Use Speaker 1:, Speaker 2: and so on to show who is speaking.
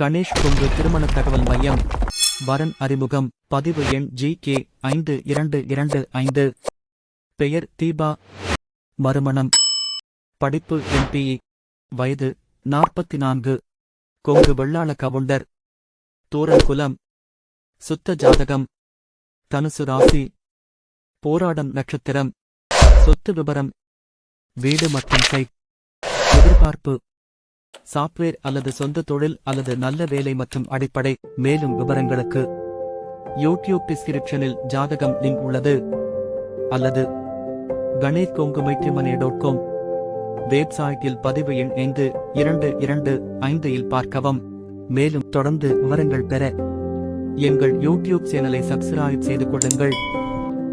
Speaker 1: கணேஷ் கொங்கு திருமண தகவல் மையம். வரன் அறிமுகம். பதிவு எண் ஜி கே ஐந்து இரண்டு இரண்டு ஐந்து. பெயர் தீபா. மறுமணம். படிப்பு எம்பிஇ வயது நாற்பத்தி நான்கு கொங்கு வெள்ளாள கவுண்டர். தூரல் குலம். சுத்த ஜாதகம். தனுசு ராசி. போராடம் நட்சத்திரம். சொத்து விபரம். வீடு மற்றும் சைட் எதிர்பார்ப்பு. சாப்ட்வேர் அல்லது சொந்த தொழில் அல்லது நல்ல வேலை மற்றும் அடிப்படை. மேலும் விவரங்களுக்கு யூடியூப் டிஸ்கிரிப்ஷனில் ஜாதகம் லிங்க் உள்ளது. அல்லது கணேஷ் கொங்கு டாட் காம் வெப்சைட்டில் பதிவு எண் ஐந்து இரண்டு இரண்டு ஐந்து இல் பார்க்கவும். மேலும் தொடர்ந்து விவரங்கள் பெற எங்கள் யூடியூப் சேனலை சப்ஸ்கிரைப் செய்து கொள்ளுங்கள்.